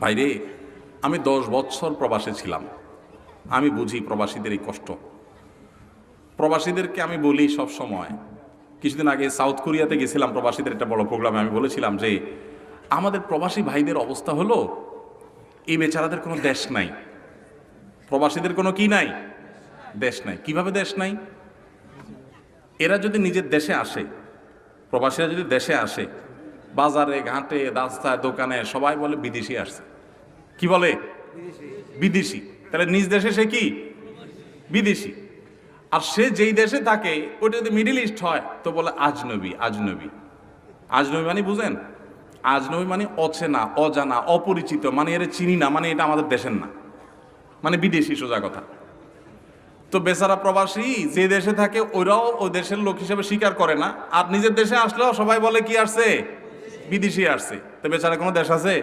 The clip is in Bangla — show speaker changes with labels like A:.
A: ভাইরে আমি দশ বছর প্রবাসে ছিলাম। আমি বুঝি প্রবাসীদের এই কষ্ট। প্রবাসীদেরকে আমি বলি সব সময়, কিছুদিন আগে সাউথ কোরিয়াতে গেছিলাম প্রবাসীদের একটা বড় প্রোগ্রামে, আমি বলেছিলাম যে, আমাদের প্রবাসী ভাইদের অবস্থা হলো, এই বেচারাদের কোনো দেশ নাই। প্রবাসীদের কোনো কি নাই? দেশ নাই। কীভাবে দেশ নাই? এরা যদি নিজের দেশে আসে, প্রবাসীরা যদি দেশে আসে বাজারে, ঘাটে, রাস্তায়, দোকানে সবাই বলে বিদেশি আসছে। কি বলে? বিদেশি। তাহলে নিজ দেশে সে কি? বিদেশি। আর সে যেই দেশে থাকে, ওইটা যদি মিডিল ইস্ট হয়, তো বলে আজনবী আজনবী। আজনবী মানে বুঝেন? আজনবী মানে অচেনা, অজানা, অপরিচিত মানে এর চিনি না মানে এটা আমাদের দেশের না। মানে বিদেশি সোজা কথা। তো বেচারা প্রবাসী যে দেশে থাকে, ওরাও ওই দেশের লোক হিসেবে স্বীকার করে না। আর নিজের দেশে আসলেও সবাই বলে, কি আসছে? বিদেশি আসছে। তো বেচারা কোনো দেশ আছে?